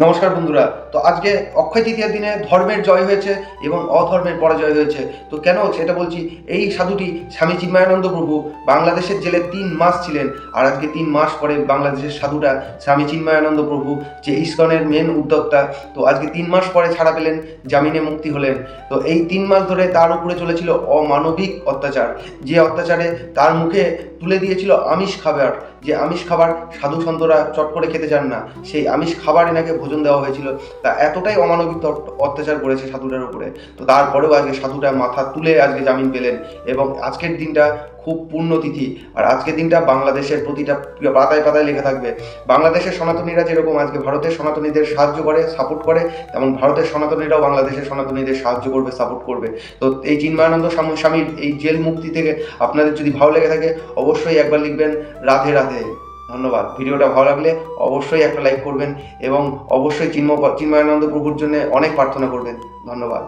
নমস্কার বন্ধুরা। তো আজকে অক্ষয় তৃতীয়ার দিনে ধর্মের জয় হয়েছে এবং অধর্মের পরাজয় হয়েছে। তো কেন সেটা বলছি? এই সাধুটি স্বামী চিন্ময়ানন্দ প্রভু বাংলাদেশের জেলে তিন মাস ছিলেন। আর আজকে তিন মাস পরে বাংলাদেশের সাধুটা স্বামী চিন্ময়ানন্দ প্রভু, যে ইস্কনের মেন উদ্যোক্তা, তো আজকে তিন মাস পরে ছাড়া পেলেন, জামিনে মুক্তি হলেন। তো এই তিন মাস ধরে তার উপরে চলেছিল অমানবিক অত্যাচার। যে অত্যাচারে তার মুখে তুলে দিয়েছিল আমিষ খাবার। যে আমিষ খাবার সাধু সন্তরা চট করে খেতে চান না। সেই আমিষ খাবার এনাকে ভোজন দেওয়া হয়েছিল। তা এতটাই অমানবিক অত্যাচার করেছে সাধুটার উপরে। তো তারপরেও আজকে সাধুটা মাথা তুলে আজকে জামিন পেলেন এবং আজকের দিনটা খুব পূর্ণতিথি আর আজকের দিনটা বাংলাদেশের প্রতিটা পাতায় পাতায় লেখা থাকবে। বাংলাদেশের সনাতনীরা যেরকম আজকে ভারতের সনাতনীদের সাহায্য করে সাপোর্ট করে, তেমন ভারতের সনাতনীরাও বাংলাদেশের সনাতনীদের সাহায্য করবে সাপোর্ট করবে। তো এই চিন্ময়ানন্দ স্বামী- স্বামীর এই জেল মুক্তি থেকে আপনাদের যদি ভালো লেগে থাকে, অবশ্যই একবার লিখবেন, রাধে রাধে। ধন্যবাদ। ভিডিওটা ভালো লাগলে অবশ্যই একটা লাইক করবেন এবং অবশ্যই চিন্ময় চিন্ময়ানন্দ প্রভুর জন্য অনেক প্রার্থনা করবেন। ধন্যবাদ।